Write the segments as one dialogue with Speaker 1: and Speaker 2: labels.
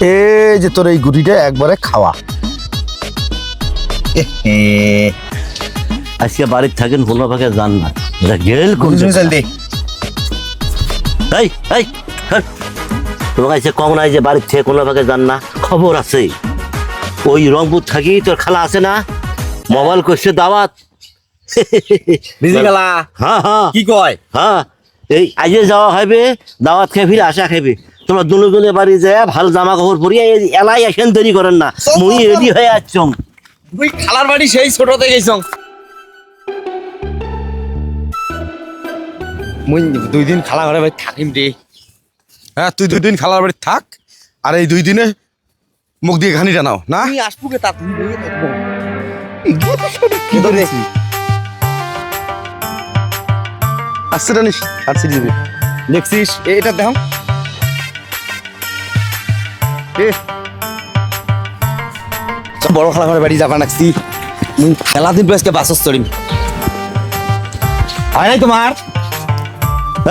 Speaker 1: এই যে তোর এই গুটিটা একবারে খাওয়া।
Speaker 2: আজকে বাড়ির থাকেন কোনো ভাগে যান না। এটা গেল কোন
Speaker 1: দে।
Speaker 2: এই এই। তোমাকে এসে কম নাই যে বাড়ির থেকে কোনো ভাগে যান না। খবর আছে। ওই রংপুর থাকি তোর খালা আছে না? মোবাইল করছে দাওয়াত। হ্যাঁ হ্যাঁ।
Speaker 3: কি কয়?
Speaker 2: হ্যাঁ এই আজে যাওয়া হবে দাওয়াত খেয়ে ফিরে আশা খাইবে তোমরা দুনে বাড়ি যায় ভালো জামা কাপড় পরিয়ে এলাই আসেন দেরি করেন না। মুই রেডি হয়ে আসছম
Speaker 3: তুই খালার বাড়ি সেই ছোটতে গেছ। মুই দুই দিন খালা ঘরে ভাই থাকিম রে।
Speaker 1: হ্যাঁ তুই দুই দিন খালার বাড়ি থাক আর এই দুই দিনে মুখ দিয়ে ঘানি টানাও না?
Speaker 3: আসব কে তা থাকব
Speaker 1: কি করে আসছে টানিস আসছে দিবি।
Speaker 3: দেখছিস এটা দেখো। বড় খালা ঘরে বাড়ি যাবা নাকছি মুই খেলা দিন আজকে বাসস চড়িম। হয় নাই তোমার?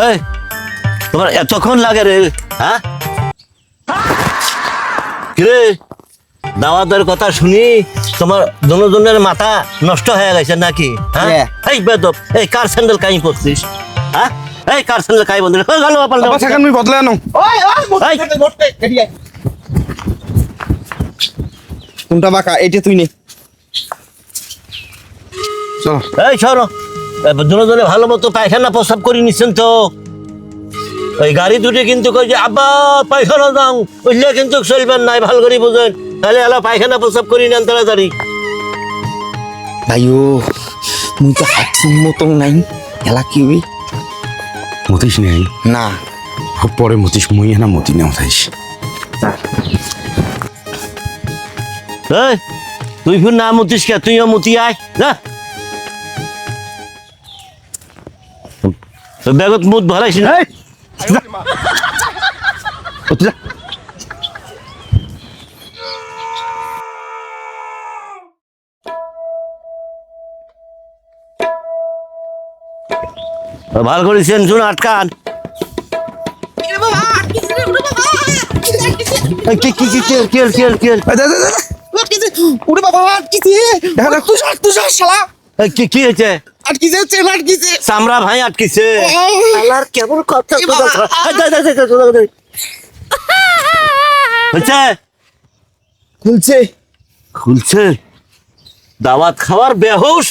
Speaker 2: এই তোমার এতক্ষণ লাগে রে হ্যাঁ? কিরে দাওয়াতের কথা শুনি তোমার দুজনের মাথা নষ্ট হয়ে গেছে নাকি? হ্যাঁ। এই বেদব এই কার স্যান্ডেল কাই পড়ছিস? হ্যাঁ? এই কার স্যান্ডেল কাই বন্ধু গেল
Speaker 1: বদলে আনো।
Speaker 3: কোনটা বাঁকা? এটা তুই নে।
Speaker 1: চলো।
Speaker 2: এই সরো। দুজনে ভালো মতো পায়খানা প্রস্রাব করে নিচ্ছেন তো। ওই গাড়ি দুটি কিন্তু কই যে আব্বা পায়খানা দাও। বুঝলে কিন্তু চলবেন নাই ভালো করে বুঝেন। তাহলে এলা পায়খানা প্রস্রাব করি নেন তাড়াতাড়ি।
Speaker 3: ভাইও মুই তো হাত মতো নাই। খেলা কি হই
Speaker 1: মতিস নেই?
Speaker 3: না।
Speaker 1: পরে মতিস মুই না মতি নেও থাইস
Speaker 2: এই তুই ফির না মুতিস কে তুইও মুতি আয় না ব্যাগত মুত ভরাইস না ভালো করেছেন শুন আটকান এই, কি কি কি কেল কেল কেল
Speaker 3: বাবা আটকিছে তুই সর শালা।
Speaker 2: কি কি হয়েছে?
Speaker 3: আটকিছে চেন আটকিছে।
Speaker 2: চামড়া ভাই আটকিছে। আল্লাহর কেমন কথা
Speaker 3: এ খুলছে?
Speaker 2: খুলছে। দাওয়াত খাওয়ার বেহুশ?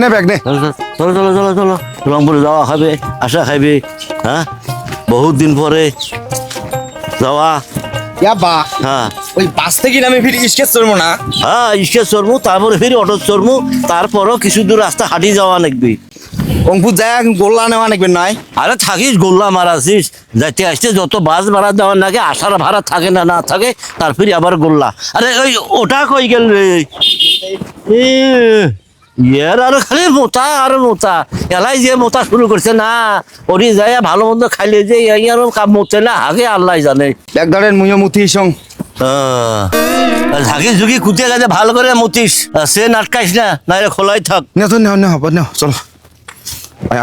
Speaker 1: নে ব্যাগ নে।
Speaker 2: চলো চলো চলো চলো রংপুরে যাওয়া খাবে আশা খাইবে হ্যাঁ? বহুত দিন পরে যাওয়া।
Speaker 3: ইয়া বা
Speaker 2: হ্যাঁ।
Speaker 3: ওই বাস থেকে নামে ফির স্কেচ চলবো না?
Speaker 2: হ্যাঁ ইসকে চড়মু তারপরে ফির অটো চড়মু তারপরও কিছু দূর রাস্তা হাঁটি যাওয়া নাকবি
Speaker 3: অঙ্কুর যায় গোল্লা নেওয়া নাকবেন নাই।
Speaker 2: আরে থাকিস গোল্লা মারাছিস যাইতে আসতে যত বাস ভাড়া দেওয়ার নাকি আসার ভাড়া থাকে না না থাকে তারপরে আবার গোল্লা। আরে ওই ওটা কই গেল রে? ইয়ের আর খালি মোটা আর মোটা। এলাই যে মোটা শুরু করছে না ওরি যায় ভালো মন্দ খাইলে যে এই আর কাম মোটে না আগে আল্লাহ জানে।
Speaker 3: এক ধরেন মুইও মুতি সং
Speaker 2: ঝাঁকি ঝুঁকি কুটিয়ে গেছে ভালো করে মুতিস। সে নাটকাইস না নাইলে খোলাই থাক।
Speaker 1: নে তো নে হব নেও চলো।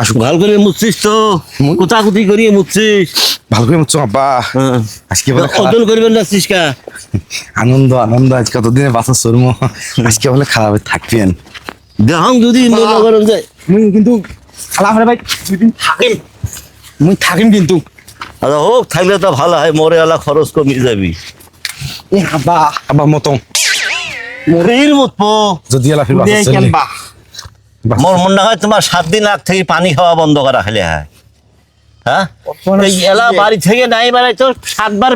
Speaker 1: আসুক
Speaker 2: ভালো করে মুতছিস তো কুতাকুতি করিয়ে মুতছিস
Speaker 1: ভালো করে মুচ্ছ আব্বা। আজকে বলে
Speaker 2: ওজন করবেন না চিসকা
Speaker 1: আনন্দ আনন্দ আজকে কতদিনে বাসা চর্ম আজকে বলে খারাপ থাকবেন
Speaker 2: দেহং যদি মনে করেন যে
Speaker 3: মুই কিন্তু খালা ভাই দুই দিন থাকিম। মুই থাকিম কিন্তু।
Speaker 2: আচ্ছা হোক থাকলে তো ভালো হয় মরে এলা খরচ কমিয়ে যাবি।
Speaker 3: এ হাবা
Speaker 1: আব্বা মতন।
Speaker 2: মরির মত
Speaker 1: যদি এলা ফির বাসা
Speaker 3: দে
Speaker 1: চলে
Speaker 3: কেনবা
Speaker 2: মোর মনে হয় তোমার সাত দিন আগ থেকে পানি খাওয়া বন্ধ করা খেলে হয়। হ্যাঁ? এলা। বাড়ি থেকে নাই বেড়াই তো সাতবার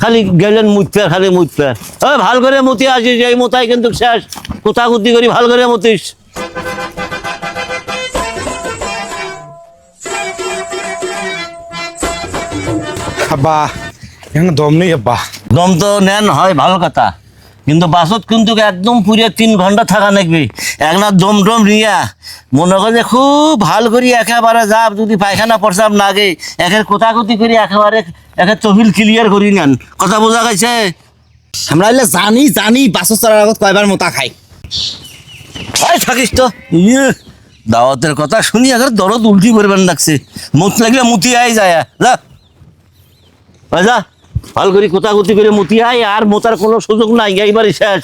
Speaker 2: খালি গেলেন মুততে খালি মুততে। ওই ভালো করে মতি আসিস এই মোতাই কিন্তু শেষ। কোথা কোথাকুতি করি ভালো করে মতিস।
Speaker 1: আব্বা এখানে দম নেই আব্বা।
Speaker 2: দম তো নেন হয় ভালো কথা। কিন্তু বাসত কিন্তু একদম পুরে তিন ঘণ্টা থাকা নাকবি একনা দম টম রিয়া মনে করে খুব ভালো করি একেবারে যাব যদি পায়খানা প্রসাব নাগে একের কোথাকুতি করি একেবারে একে তহিল ক্লিয়ার করি নেন। কথা বোঝা গেছে?
Speaker 3: আমরা এলে জানি জানি বাসস চলার আগত কয়বার মোতা খাই।
Speaker 2: থাকিস তো। ইয়ে, দাওয়াতের কথা শুনি আগে দরদ উল্টি করবেন লাগছে। মুত লাগলে মুতি আই যায়। যা। যা। ভালো করে কোথাকুতি করে মুতি আয় আর মোতার কোনো সুযোগ নাই এইবারই শেষ।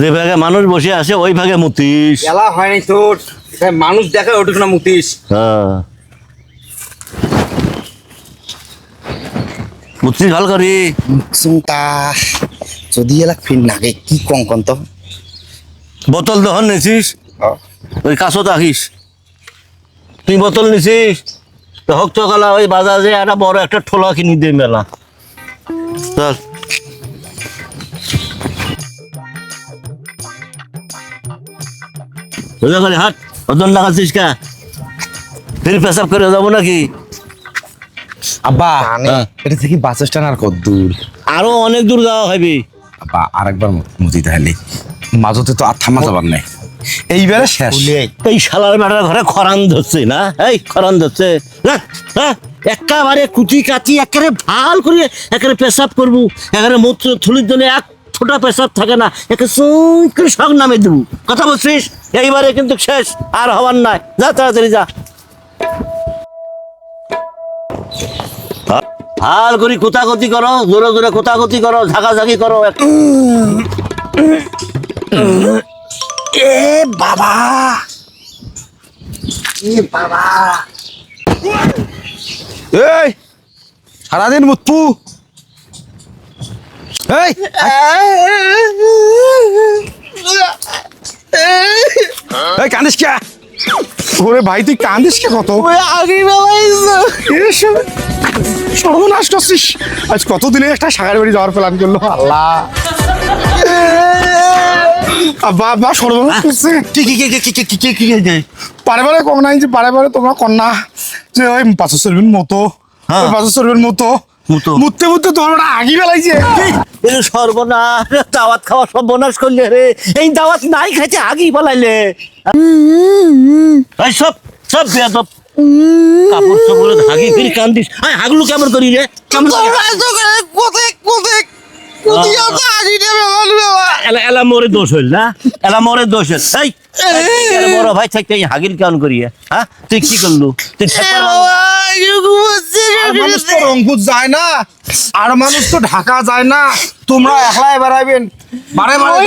Speaker 2: যে ভাগে মানুষ বসে আছে ওই ভাগে মুতিস।
Speaker 3: এলা হয় নাই তোর। মানুষ দেখে ওটুকু না মুতিস।
Speaker 2: হ্যাঁ। মুতিস ভালো করি।
Speaker 3: সুমতা যদি এলা ফিন নাগে কি কঙ্কন তো?
Speaker 2: বোতল দহন নিছিস? ওই কাছত আহিস। তুই বোতল নিছিস? তো হোক তো গলা ওই বাজারে একটা বড় একটা ঠোলা কিনি দে মেলা। চল। সোজা করে হাট ওজন লাগাচ্ছিস কা? ফির পেশাব করে যাব নাকি?
Speaker 1: আব্বা
Speaker 2: হ্যাঁ।
Speaker 1: এটা থেকে বাস স্ট্যান্ড আর কত দূর?
Speaker 2: আরও অনেক দূর যাওয়া হইবি।
Speaker 1: আব্বা আরেকবার মুতি তাহলে মাঝতে তো আর থামা যাবার নাই। এইবারে শেষ
Speaker 2: এই শালার বেটার ঘরে খরান ধরছে না এই খরান ধরছে না হ্যাঁ একেবারে কুচি কাচি একেবারে ভালো করে একেবারে পেশাব করব একেবারে মূত্র থুলির জন্য এক ফোঁটা পেশাব থাকে না একে সুই সব নামে দেবো কথা বলছিস এইবারে কিন্তু শেষ আর হবার নাই যা তাড়াতাড়ি যা ভালো করি কোথাগতি করো জোরে জোরে কোথাগতি করো ঝাঁকাঝাঁকি করো
Speaker 3: বাবা। এ বাবা।
Speaker 1: এই সারাদিন মুতপু এই এই কান্দিস কে? ওরে ভাই তুই কান্দিস কে কত?
Speaker 3: আগে
Speaker 1: সর্বনাশ করছিস। আজ কতদিনে একটা সাগার বাড়ি যাওয়ার প্ল্যান করল? আল্লাহ। বাবা সর্বনাশ করছে
Speaker 2: কি কি কি কি কি কি কি
Speaker 1: পারে পারে নাই যে পারে পারে তোমরা কন্যা যে ওই পাঁচশো মতো
Speaker 2: হ্যাঁ।
Speaker 1: পাঁচশো মতো। তোমার
Speaker 2: দাওয়াত খাওয়া সর্বনাশ করলে রে। এই দাওয়াত নাই খাইছে আগি ফেলাইলে। সব সব বেয়াদব। কাপড় চোপড়ে হাগি ফির কান্দিস। হাগলু কেমন করি রে? কেমন এলা এলা মোরে দোষ হইল না? এলা মোরে দোষ হইল। এই এই বড় ভাই থাকতে এই হাগির কেমন করি হ্যাঁ? তুই কি করলু? তুই ঠেকার
Speaker 1: আর মানুষ তো রংপুর যায় না আর মানুষ তো ঢাকা যায় না। তোমরা একলাই বেড়াইবেন। বারে বারে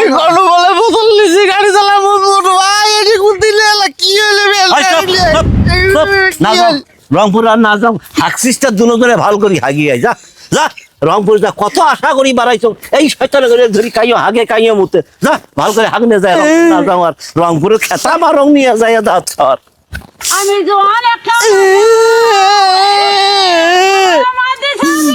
Speaker 2: না যাও, রংপুর আর না যাও। হাকসিসটা দুনো করে ভালো করি হাগি আয়। যা যা। রংপুর যা কত আশা করি বাড়াইছো এই শৈতান করে ধরি কাইও আগে কাইও মুতে। যা ভালো করে হাগনে যায় রংপুর আমার রংপুরের খেতা বা রং নিয়ে যায় দাঁত
Speaker 4: আমি জোয়ান একটা আমাদের সামনে